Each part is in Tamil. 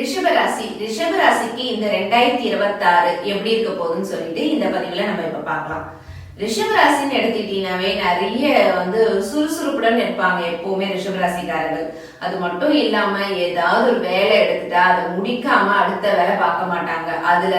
ரிஷபராசி ரிஷபராசிக்கு இந்த ரெண்டாயிரத்தி இருபத்தி ஆறு எப்படி இருக்க போகுதுன்னு சொல்லிட்டு இந்த பதிவுல நம்ம இப்ப பார்க்கலாம். ரிஷபராசின்னு எடுத்துக்கிட்டீங்கன்னாவே நிறைய வந்து சுறுசுறுப்புடன் இருப்பாங்க எப்பவுமே ரிஷபராசிக்காரர்கள். அது மட்டும் இல்லாம ஏதாவது ஒரு வேலை எடுத்துட்டா அதை முடிக்காம அடுத்த வேலை பார்க்க மாட்டாங்க. அதுல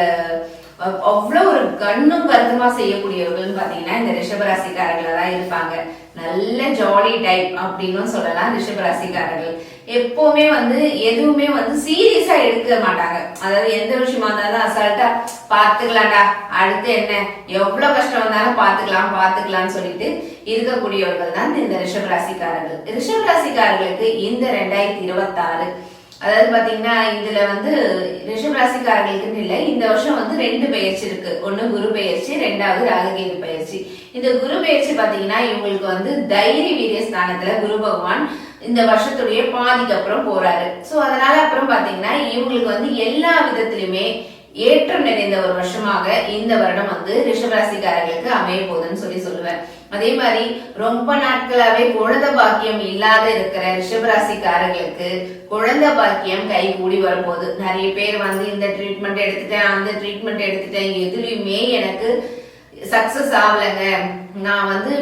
அவ்வளவு ஒரு கண்ணும் கருத்துமா செய்யக்கூடியவர்கள்னு பாத்தீங்கன்னா இந்த ரிஷபராசிக்காரர்களா தான் இருப்பாங்க. நல்ல ஜாலி டைப் அப்படின்னு சொல்லலாம் ரிஷபராசிக்காரர்கள் எப்பவுமே வந்து எதுவுமே வந்து சீரியஸா எடுக்க மாட்டாங்க. அதாவது எந்த விஷயமா இருந்தாலும் அசால்ட்டா பாத்துக்கலாம்டா அடுத்து என்ன? எவ்வளவு கஷ்டம் வந்தாலும் பாத்துக்கலாம் பாத்துக்கலாம்னு சொல்லிட்டு இருக்கக்கூடியவர்கள் தான் இந்த ரிஷபராசிக்காரர்கள் ரிஷபராசிக்காரர்களுக்கு இந்த ரெண்டாயிரத்தி இருபத்தாறு அதாவது பாத்தீங்கன்னா இதுல வந்து ரிஷப ராசிக்காரர்களுக்குன்னு இல்லை இந்த வருஷம் வந்து ரெண்டு பெயர்ச்சி இருக்கு. ஒன்னு குரு பெயர்ச்சி ரெண்டாவது ராககேது பயிற்சி. இந்த குரு பயிற்சி பாத்தீங்கன்னா இவங்களுக்கு வந்து தைரிய வீரிய ஸ்தானத்துல குரு பகவான் இந்த வருஷத்துடைய பாதிக்கு அப்புறம் போறாரு. சோ அதனால அப்புறம் பாத்தீங்கன்னா இவங்களுக்கு வந்து எல்லா விதத்திலுமே ஏற்றம் நிறைந்த ஒரு வருஷமாக இந்த வருடம் வந்து ரிஷபராசிக்காரர்களுக்கு அமைய போகுதுன்னு சொல்லி சொல்லுவேன். அதே மாதிரி ரொம்ப நாட்களாவே குழந்தை பாக்கியம் இல்லாத இருக்கிற ரிஷபராசிக்காரர்களுக்கு குழந்தை பாக்கியம் கை கூடி வரும்போது நிறைய பேர் வந்து இந்த ட்ரீட்மெண்ட் எடுத்துட்டேன் அந்த ட்ரீட்மெண்ட் எடுத்துட்டேன் எதுலையுமே எனக்கு சக்சஸ் ஆகலைங்க. நான் வந்து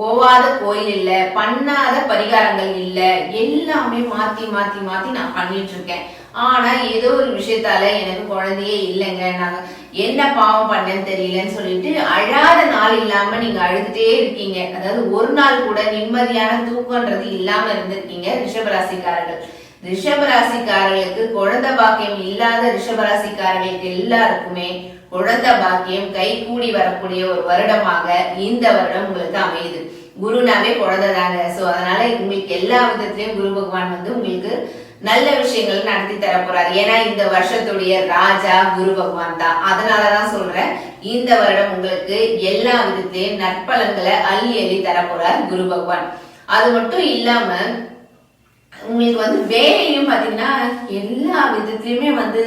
போவாத கோயில் இல்ல பண்ணாத பரிகாரங்கள் இல்ல எல்லாமே மாத்தி மாத்தி மாத்தி நான் பண்ணிட்டு இருக்கேன். ஆனா ஏதோ ஒரு விஷயத்தால எனக்கு குழந்தையே இல்லைங்க. நான் என்ன பாவம் பண்ணேன்னு தெரியலன்னு சொல்லிட்டு அழாத நாள் இல்லாம நீங்க அழுதுட்டே இருக்கீங்க. அதாவது ஒரு நாள் கூட நிம்மதியான தூக்கம்ன்றது இல்லாம இருந்திருக்கீங்க ரிஷபராசிக்காரர்கள். ரிஷபராசிக்காரர்களுக்கு குழந்தை பாக்கியம் இல்லாத ரிஷபராசிக்காரர்களுக்கு எல்லாருக்குமே குழந்தை பாக்கியம் கை கூடி வரக்கூடிய ஒரு வருடமாக இந்த வருடம் உங்களுக்கு அமையுது. குருனாவே குழந்தை தாங்க சோ அதனால உங்களுக்கு எல்லா விதத்திலயும் குரு பகவான் வந்து உங்களுக்கு நல்ல விஷயங்கள் நடத்தி தர போறாரு. ஏன்னா இந்த வருஷத்துடைய ராஜா குரு பகவான் தான். அதனாலதான் சொல்றேன் இந்த வருடம் உங்களுக்கு எல்லா விதத்திலையும் நற்பலன்களை அள்ளி அள்ளி தர போறார் குரு பகவான். அது மட்டும் இல்லாம உங்களுக்கு வந்து வேலையும் பாத்தீங்கன்னா எல்லா விதத்துலயுமே வந்து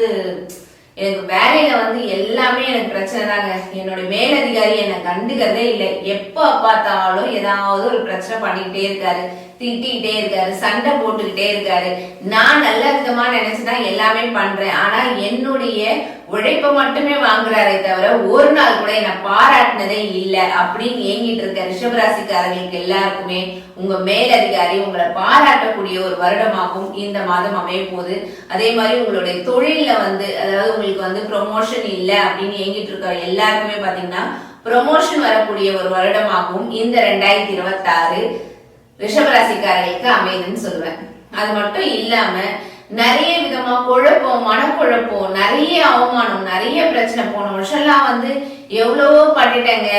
எனக்கு வேலையில வந்து எல்லாமே எனக்கு பிரச்சனை தாங்க. என்னோட மேலதிகாரி என்னை கண்டுக்கிறதே இல்லை. எப்ப பார்த்தாலும் ஏதாவது ஒரு பிரச்சனை பண்ணிக்கிட்டே இருக்காரு. திட்டிக்கிட்டே இருக்காரு சண்டை போட்டுக்கிட்டே இருக்காரு. நான் நல்ல விதமா நினைச்சுதான் எல்லாமே பண்றேன். ஆனா என்னுடைய உழைப்பை மட்டுமே வாங்குறாரே தவிர ஒரு நாள் கூட என்ன பாராட்டினதே இல்லை அப்படின்னு ஏங்கிட்டு இருக்க ரிஷபராசிக்காரர்களுக்கு எல்லாருக்குமே உங்க மேலதிகாரி உங்களை பாராட்டக்கூடிய ஒரு வருடமாகவும் இந்த மாதம் அமைய போகுது. அதே மாதிரி உங்களுடைய தொழில வந்து அதாவது உங்களுக்கு வந்து ப்ரொமோஷன் இல்லை அப்படின்னு ஏங்கிட்டு இருக்க எல்லாருக்குமே பாத்தீங்கன்னா ப்ரொமோஷன் வரக்கூடிய ஒரு வருடமாகவும் இந்த ரெண்டாயிரத்தி இருபத்தாறு ரிஷபராசிக்காரர்களுக்கு அமையுதுன்னு சொல்லுவேன். அது மட்டும் இல்லாம நிறைய விதமா குழப்பம் மனக்குழப்பம் நிறைய அவமானம் நிறைய பிரச்சனை போன வருஷம்லாம் வந்து எவ்வளவோ பண்ணிட்டேங்க.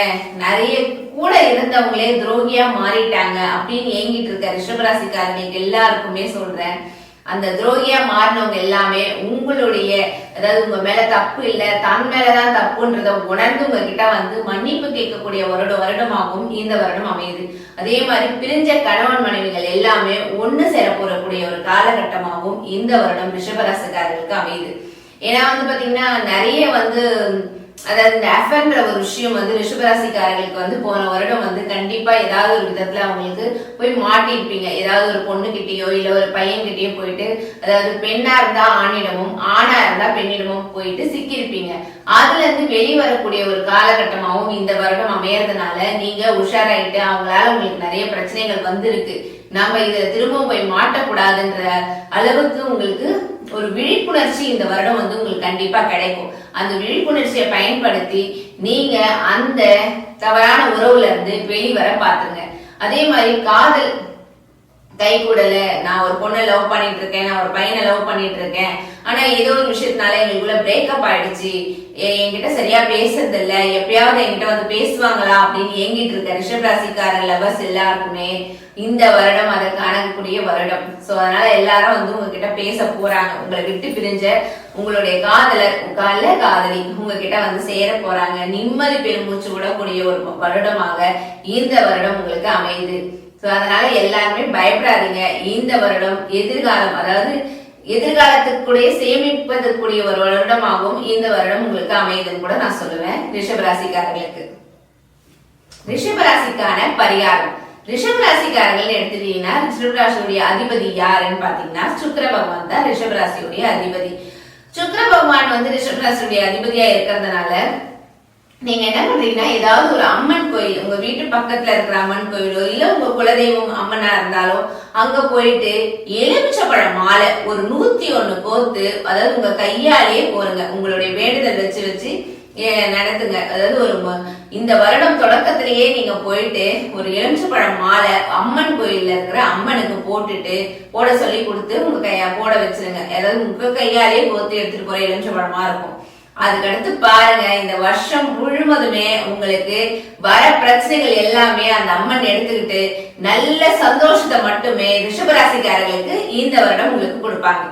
நிறைய கூட இருந்தவங்களே துரோகியா மாறிட்டாங்க அப்படின்னு ஏங்கிட்டு இருக்க ரிஷபராசிக்காரர்களுக்கு எல்லாருக்குமே சொல்றேன். அந்த துரோகியா மாறினவங்க எல்லாமே உங்களுடைய அதாவது உங்க மேல தப்பு இல்ல தன் மேலதான் தப்புன்றத உணர்ந்து உங்ககிட்ட வந்து மன்னிப்பு கேட்கக்கூடிய வருட வருடமாகவும் இந்த வருடம் அமையுது. அதே மாதிரி பிரிஞ்ச கணவன் மனைவிகள் எல்லாமே ஒண்ணு சேர போறக்கூடிய ஒரு காலகட்டமாகவும் இந்த வருடம் ரிஷபராசிக்காரர்களுக்கு அமையுது. ஏன்னா வந்து பாத்தீங்கன்னா நிறைய வந்து அதாவது இந்த எஃப்என்ற ஒரு விஷயம் வந்து ரிஷபராசிக்காரர்களுக்கு வந்து போன வருடம் வந்து கண்டிப்பா ஏதாவது ஒரு விதத்துல அவங்களுக்கு போய் மாட்டிருப்பீங்க ஏதாவது ஒரு பொண்ணுகிட்டயோ இல்ல ஒரு பையன்கிட்டயோ போயிட்டு அதாவது பெண்ணா இருந்தா ஆணிடமும் ஆணா இருந்தா பெண்ணிடமும் போயிட்டு சிக்கியிருப்பீங்க. அதுல இருந்து வெளிவரக்கூடிய ஒரு காலகட்டமாகவும் இந்த வருடம் அமையறதுனால நீங்க உஷாராயிட்டு அவங்களால உங்களுக்கு நிறைய பிரச்சனைகள் வந்திருக்கு. நம்ம இதை திரும்பவும் போய் மாட்டக்கூடாதுன்ற அளவுக்கு உங்களுக்கு ஒரு விழிப்புணர்ச்சி இந்த வருடம் வந்து உங்களுக்கு கண்டிப்பா கிடைக்கும். அந்த விழிப்புணர்ச்சியை பயன்படுத்தி நீங்க அந்த தவறான உறவுல இருந்து வெளிவர பாத்துங்க அதே மாதிரி காதல் கை கூடல. நான் ஒரு பொண்ணை லவ் பண்ணிட்டு இருக்கேன் நான் ஒரு பையனை லவ் பண்ணிட்டு இருக்கேன் ஆனா ஏதோ ஒரு விஷயத்தினால எங்களுக்குள்ள பிரேக்கப் ஆயிடுச்சு. என்கிட்ட சரியா பேசுறது இல்ல எப்பயாவது என்கிட்ட வந்து பேசுவாங்களா அப்படின்னு ஏங்கிட்டு இருக்க ரிஷபராசிக்கார லவர்ஸ் எல்லாருக்குமே இந்த வருடம் அதை காணக்கூடிய வருடம். சோ அதனால எல்லாரும் வந்து உங்ககிட்ட பேச போறாங்க. உங்களை விட்டு பிரிஞ்ச உங்களுடைய காதலர் கால காதலி உங்ககிட்ட வந்து சேர போறாங்க. நிம்மதி பெருமூச்சு விடக்கூடிய ஒரு வருடமாக இந்த வருடம் உங்களுக்கு அமையுது. சோ அதனால எல்லாருமே பயப்படாதீங்க. இந்த வருடம் எதிர்காலம் அதாவது எதிர்காலத்துக்குடைய சேமிப்பதற்குரிய ஒரு வருடமாகவும் இந்த வருடம் உங்களுக்கு அமையுதுன்னு கூட நான் சொல்லுவேன். ரிஷபராசிக்காரர்களுக்கு. ரிஷபராசிக்கான பரிகாரம். ரிஷபராசிக்காரர்கள் எடுத்துட்டீங்கன்னா ரிஷபராசியுடைய அதிபதி யாருன்னு பாத்தீங்கன்னா சுக்கர பகவான் தான் ரிஷபராசியுடைய அதிபதி. சுக்கர பகவான் வந்து ரிஷபராசியுடைய அதிபதியா இருக்கிறதுனால நீங்க என்ன பண்றீங்கன்னா ஏதாவது ஒரு அம்மன் கோயில் உங்க வீட்டு பக்கத்துல இருக்கிற அம்மன் கோயிலோ இல்ல உங்க குலதெய்வம் அம்மனா இருந்தாலும் அங்க போயிட்டு எலுமிச்சப்பழ மாலை ஒரு நூத்தி ஒண்ணு கோத்து அதாவது உங்க கையாலேயே போருங்க. உங்களுடைய வேண்டுதல் வச்சு வச்சு நடத்துங்க. அதாவது ஒரு இந்த வருடம் தொடக்கத்திலேயே நீங்க போயிட்டு ஒரு எலுமிச்சப்பழம் மாலை அம்மன் கோயில்ல இருக்கிற அம்மனுக்கு போட்டுட்டு போட சொல்லி கொடுத்து உங்க கையா போட வச்சிருங்க. அதாவது உங்க கையாலேயே கோத்து எடுத்துட்டு போற எலுமிச்சப்பழமா இருக்கும். அதுக்கடுத்து பாருங்க இந்த வருஷம் முழுவதுமே உங்களுக்கு வர பிரச்சனைகள் எல்லாமே அந்த அம்மன் எடுத்துக்கிட்டு நல்ல சந்தோஷத்தை மட்டுமே ரிஷபராசிக்காரர்களுக்கு இந்த வருடம் உங்களுக்கு கொடுப்பாங்க.